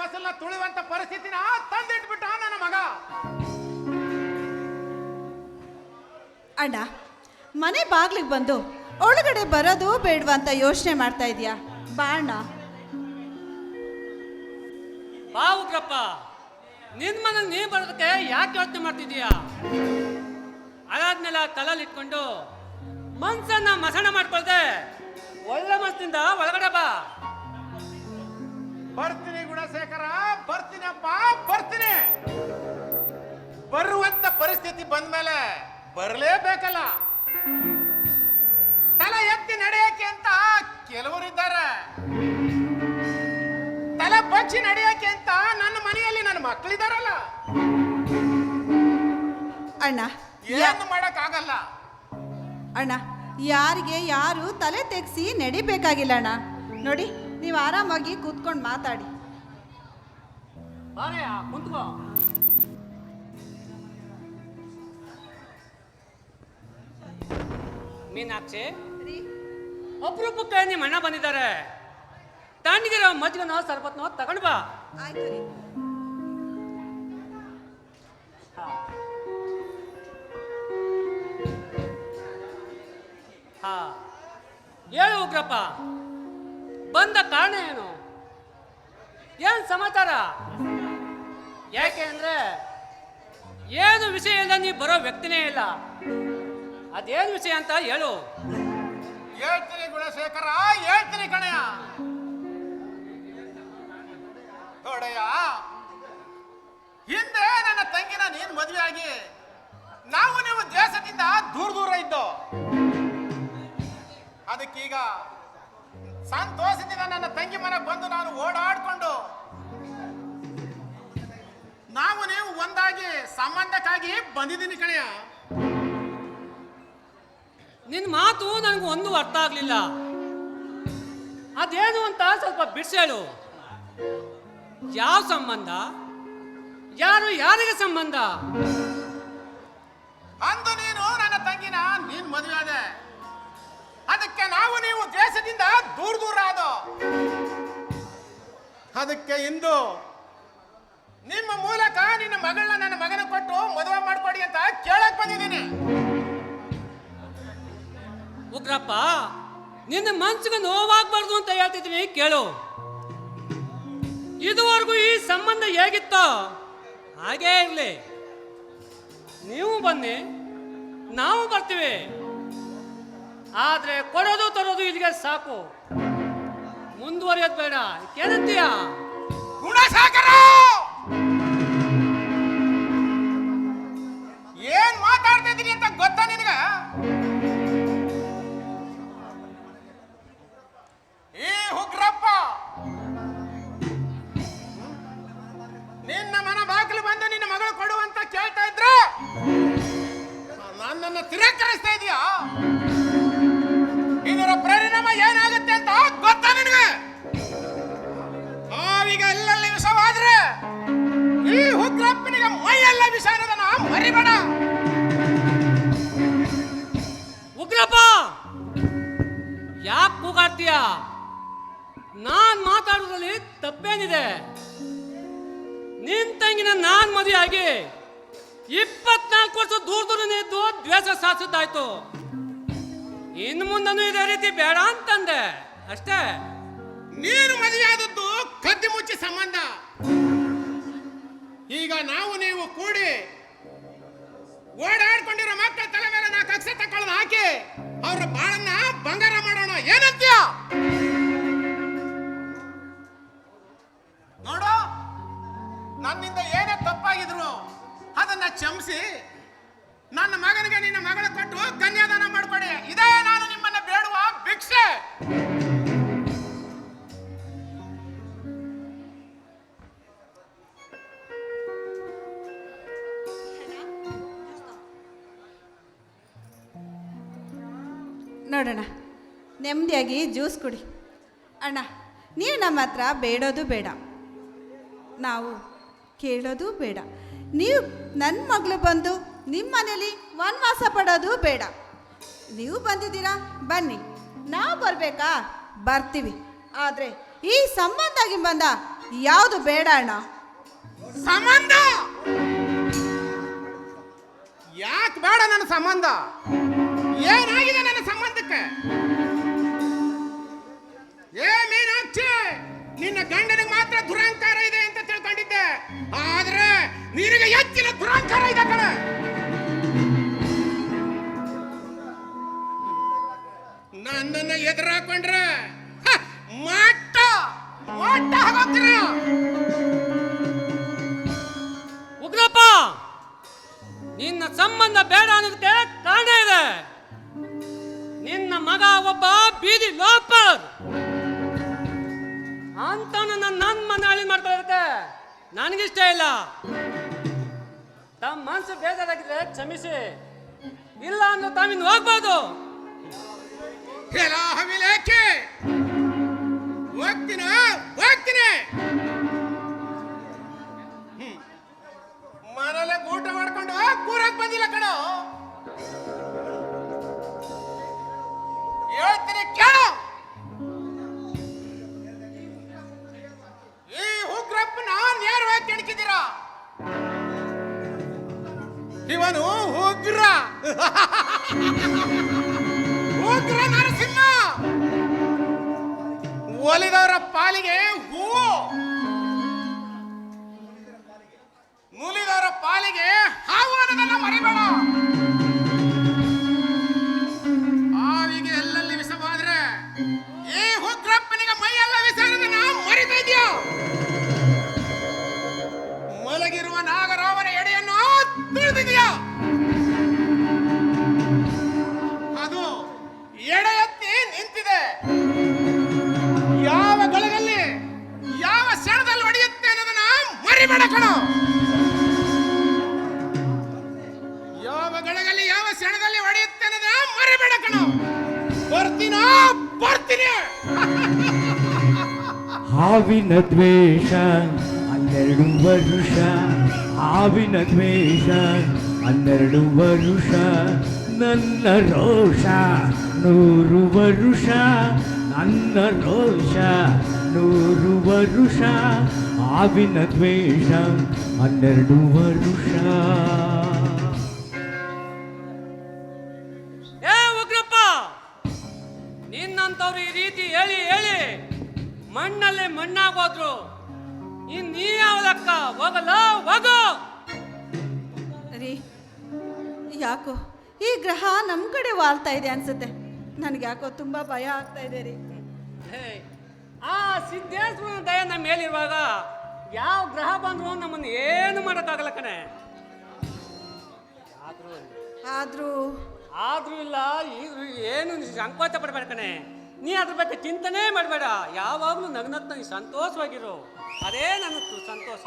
ವಸಲ್ನ ತುಳಿಯುವಂತ ಪರಿಸ್ಥಿತಿನ ತಂದಿಟ್ಬಿಟ್ಟ ನನ್ನ ಮಗ. ಅಣ್ಣ ಮನೆ ಬಾಗ್ಲಿಗೆ ಬಂದು ಒಳಗಡೆ ಬರೋದು ಬೇಡವಾ ಅಂತ ಯೋಚನೆ ಮಾಡ್ತಾ ಇದೀಯಾ? ಬಾ ಅಣ್ಣ. ಬಾ ಉಗ್ರಪ್ಪ. ನಿನ್ ಮನ ನೀ ಬರೋದಕ್ಕೆ ಯಾಕೆ ಯೋಚನೆ ಮಾಡ್ತಿದ್ಯಾ ಅದಾದ್ಮೇಲೆ ತಲಲ್ಲಿ ಇಟ್ಕೊಂಡು ಮನ್ಸನ್ನ ಮಸಣ ಮಾಡ್ಕೊಳ್ದೆ ಬರ್ತೀನಪ್ಪ ಬರ್ತೀನಿ. ಬರುವಂತ ಪರಿಸ್ಥಿತಿ ಬಂದ್ಮೇಲೆ ಬರಲೇಬೇಕಲ್ಲ. ತಲೆ ಎತ್ತಿ ನಡೆಯಕ್ಕೆ ಅಂತ ಕೆಲವರಿದ್ದಾರೆ ತಲೆ ಬಚ್ಚಿ ನಡೆಯಕ್ಕೆ ಅಂತ ನನ್ನ ಮನೆಯಲ್ಲಿ ನನ್ನ ಮಕ್ಕಳಿದಾರಲ್ಲ ಅಣ್ಣ ಏನು ಮಾಡಕ್ ಆಗಲ್ಲ ಅಣ್ಣ ಯಾರಿಗೆ ಯಾರು ತಲೆ ತೆಗ್ಸಿ ನಡಿಬೇಕಾಗಿಲ್ಲ ಅಣ್ಣ. ನೋಡಿ ನೀವು ಆರಾಮಾಗಿ ಕೂತ್ಕೊಂಡು ಮಾತಾಡಿ. ಬಾರೆ ಕುಂತ್ಕೋ. ಮೀನಾಕ್ಷಿ ಅಪರೂಪಕ್ಕೆ ನಿಮ್ಮ ಅಣ್ಣ ಬಂದಿದ್ದಾರೆ. ತಣ್ಣಗಿರೋ ಮಜ್ಜಿಗೆನೋ ಸರ್ಬತ್ನೋ ತಗೊಂಡ್ ಬಾ. ಆಯ್ತು ರೀ. ಹಾ. ಹೇಳು ಉಗ್ರಪ್ಪ ಬಂದ ಕಾರಣ ಏನು? ಏನ್ ಸಮಾಚಾರ? ಯಾಕೆ ಅಂದ್ರೆ ಏನು ವಿಷಯ ಇಲ್ಲ ನೀ ಬರೋ ವ್ಯಕ್ತಿನೇ ಇಲ್ಲ. ಅದೇನು ವಿಷಯ ಅಂತ ಹೇಳು. ಹೇಳ್ತೀನಿ ಗುಣಶೇಖರ ಹೇಳ್ತೀನಿ ಕಣಯ್ಯ ನೋಡಯ್ಯ, ಹಿಂದೆ ನನ್ನ ತಂಗಿನ ನೀನ್ ಮದುವೆ ಆಗಿ ನಾವು ನೀವು ದೇಶದಿಂದ ದೂರ ದೂರ ಇದ್ದೋ. ಅದಕ್ಕೀಗ ಸಂತೋಷದಿಂದ ನನ್ನ ತಂಗಿ ಮನೆಗೆ ಬಂದು ನಾನು ಓಡಾಡ್ಕೊಂಡು ನಾವು ನೀವು ಒಂದಾಗಿ ಸಂಬಂಧಕ್ಕಾಗಿ ಬಂದಿದ್ದೀನಿ ಕಣಯ್ಯ ನಿನ್ನ ಮಾತು ನನಗೆ ಒಂದು ಅರ್ಥ ಆಗ್ಲಿಲ್ಲ. ಅದೇನು ಅಂತ ಸ್ವಲ್ಪ ಬಿಡಿಸೇಳು ಯಾವ ಸಂಬಂಧ? ಯಾರು ಯಾರಿಗೆ ಸಂಬಂಧ? ಅಂದು ನೀನು ನನ್ನ ತಂಗಿನ ನೀನ್ ಮದುವೆ ಆದೆ. ಅದಕ್ಕೆ ನಾವು ನೀವು ದೇಶದಿಂದ ದೂರ ದೂರ ಆದೋ. ಅದಕ್ಕೆ ಇಂದು ನಿಮ್ಮ ಮೂಲಕ ನಿನ್ನ ಮಗಳನ್ನ ನನ್ನ ಮಗನ ಕೊಟ್ಟು ಮದುವೆ ಮಾಡ್ಕೊಡಿ ಅಂತ ಕೇಳಕ್ ಬಂದಿದ್ದೀನಿ. ಉಗ್ರಪ್ಪ ನಿನ್ನ ಮನ್ಸಿಗೆ ನೋವಾಗ್ಬಾರ್ದು ಅಂತ ಹೇಳ್ತಿದ್ದೀನಿ ಕೇಳು. ಇದುವರೆಗೂ ಈ ಸಂಬಂಧ ಹೇಗಿತ್ತೋ ಹಾಗೇ ಇರಲಿ. ನೀವು ಬನ್ನಿ ನಾವು ಬರ್ತೀವಿ. ಆದ್ರೆ ಕೊಡೋದು ತರೋದು ಇಲ್ಲಿಗೆ ಸಾಕು. ಮುಂದುವರಿಯೋದು ಬೇಡ ಕೇಳುತ್ತೀಯ ಗುಣಸಾಗರ ಏನ್ ಗೊತ್ತಾ ನಿನಗ? ಈ ಹುಗ್ರಪ್ಪ ನಿನ್ನ ಮನ ಬಾಗಿಲು ಬಂದು ನಿನ್ನ ಮಗಳು ಕೊಡು ಅಂತ ಕೇಳ್ತಾ ಇದ್ರೆ ನನ್ನನ್ನು ತಿರಸ್ಕರಿಸ್ತಾ ಇದೀಯಾ? ಇದರ ಪರಿಣಾಮ ಏನಾಗುತ್ತೆ ಅಂತ ಗೊತ್ತಾ ನಿನಗೆ? ನಾವೀಗ ಎಲ್ಲೆಲ್ಲಿ ವಿಷವಾದ್ರೆ ಈ ಹುಗ್ರಪ್ಪನಿಗೆ ಮೈಯೆಲ್ಲ ವಿಷ ಅನ್ನೋದನ್ನ ಮರಿಬೇಡ. ಕೂಗಾಡ್ತೀಯ ನಾನ್ ಮಾತಾಡೋದ್ರಲ್ಲಿ ತಪ್ಪೇನಿದೆ. ನಿನ್ ತಂಗಿನ ನಾನ್ ಮದುವೆ ಆಗಿ ಇಪ್ಪತ್ನಾಲ್ಕು ವರ್ಷ ದೂರ ದೂರ ಇದ್ದು ದ್ವೇಷ ಸಾಧಿಸಿದ್ದಾಯ್ತು ಇನ್ನು ಮುಂದನು ಇದೇ ರೀತಿ ಬೇಡ ಅಂತಂದೆ. ಅಷ್ಟೇ. ನೀನು ಮದುವೆ ಆದದ್ದು ಕದ್ದಿ ಮುಚ್ಚಿ ಸಂಬಂಧ. ಈಗ ನಾವು ನೀವು ಕೂಡಿ ಓಡಾಡ್ಕೊಂಡಿರೋ ಮಕ್ಕಳ ತಲೆ ಮೇಲೆ ನಾ ಕಕ್ಷ ತಕೊಳ್ಳೋದು ಹಾಕಿ ಅವ್ರ ಬಾಳನ್ನ ಬಂಗಾರ ಮಾಡೋಣ. ಏನಂತೀಯ? ನೋಡು ನೆಮ್ಮದಿಯಾಗಿ ಜ್ಯೂಸ್ ಕುಡಿ. ಅಣ್ಣ ನೀವು ನಮ್ಮ ಹತ್ರ ಬೇಡೋದು ಬೇಡ. ನಾವು ಕೇಳೋದು ಬೇಡ. ನೀವು ನನ್ನ ಮಗಳು ಬಂದು ನಿಮ್ಮ ಮನೇಲಿ ವನವಾಸ ಪಡೋದು ಬೇಡ. ನೀವು ಬಂದಿದ್ದೀರಾ? ಬನ್ನಿ. ನಾವು ಬರಬೇಕಾ? ಬರ್ತೀವಿ. ಆದರೆ ಈ ಸಂಬಂಧ ಬಂದ ಯಾವುದು ಬೇಡ ಅಣ್ಣ? ಸಂಬಂಧ! ಯಾಕೆ ಬೇಡ ನನ್ನ ನನ್ನ ಸಂಬಂಧ? ಏನಾಗಿದೆ ನನ್ನ ಸಂಬಂಧಕ್ಕೆ? ಮೀನಾಕ್ಷಿ ನಿನ್ನ ಗಂಡನಿಗೆ ಮಾತ್ರ ದುರಹಂಕಾರ ಇದೆ ಅಂತ ತಿಳ್ಕೊಂಡಿದ್ದೆ. ಆದ್ರೆ ನಿನಗೆ ಹೆಚ್ಚಿನ ದುರಹಂಕಾರ ಇದೆ ಕಣ. ನನ್ನನ್ನ ಎದುರಾಕೊಂಡ್ರೆ ಹಾಕೊಂಡ್ರೆ ಮಾಟ ಮಟ್ಟ ಹಾಕೋತೀರ ಉಗ್ರಪ್ಪ, ನಿನ್ನ ಸಂಬಂಧ ಬೇಡ ಅನ್ನೋದಕ್ಕೆ ಕಾರಣ ಇದೆ. ನಿನ್ನ ಮಗ ಒಬ್ಬ ಬೀದಿ ಲೋಪರ್ ಅಂತ ನನ್ನ ಮನೆ ಮಾಡ್ತಾ ಇರುತ್ತೆ. ನನಗಿಷ್ಟ ಇಲ್ಲ. ತಮ್ಮ ಮನಸ್ಸು ಬೇಜಾರಾಗಿದ್ರೆ ಕ್ಷಮಿಸಿ. ಇಲ್ಲ ಅಂದ್ರೆ ತಾವಿನ್ನು ಹೋಗ್ಬೋದು. ಹೋಗ್ತೀನ? ಹೋಗ್ತೀನಿ. ಊಟ ಮಾಡ್ಕೊಂಡು ಕೂರಕ್ ಬಂದಿಲ್ಲ ಕಣ. ಉಗ್ರ ನರಸಿಂಹ! ಒಲಿದವರ ಪಾಲಿಗೆ ಹಾವಿನ ದ್ವೇಷ ಹನ್ನೆರಡು ವರುಷ ಹಾವಿನ ದ್ವೇಷ ಹನ್ನೆರಡು ವರುಷ ನನ್ನ ರೋಷ ನೂರು ವರುಷ ನನ್ನ ರೋಷ ನೂರು ವರುಷ ಹಾವಿನ ದ್ವೇಷ ಹನ್ನೆರಡು ವರುಷ ಮಣ್ಣಲ್ಲೇ ಮಣ್ಣಾಗೋದ್ರು. ಇನ್ ನೀ ಯಾವ್ದಕ್ಕ ಹೋಗಲ ಹೋಗು. ರೀ ಯಾಕೋ ಈ ಗ್ರಹ ನಮ್ಮ ಕಡೆ ವಾಲ್ತಾ ಇದೆ ಅನ್ಸುತ್ತೆ. ನನಗೆ ಯಾಕೋ ತುಂಬಾ ಭಯ ಆಗ್ತಾ ಇದೆ ರೀ. ಆ ಸಿದ್ದೇಶ್ವರನ ದಯ ನಮ್ಮ ಮೇಲಿರುವಾಗ ಯಾವ ಗ್ರಹ ಬಂದ್ರು ನಮ್ಮನ್ನು ಏನು ಮಾಡೋಕ್ಕಾಗಲ್ಲ ಕಣೆ. ಆದ್ರೂ ಆದರೂ ಆದ್ರೂ ಇಲ್ಲ ಈಗ ಏನು ಸಂಕೋಚ ಪಡಬೇಡ ಕಣೆ. ನೀ ಅದ್ರ ಬಗ್ಗೆ ಚಿಂತನೆ ಮಾಡಬೇಡ. ಯಾವಾಗಲೂ ನಗ್ನಗ್ನ ನೀ ಸಂತೋಷವಾಗಿರು. ಅದೇ ನನ್ನ ಸಂತೋಷ.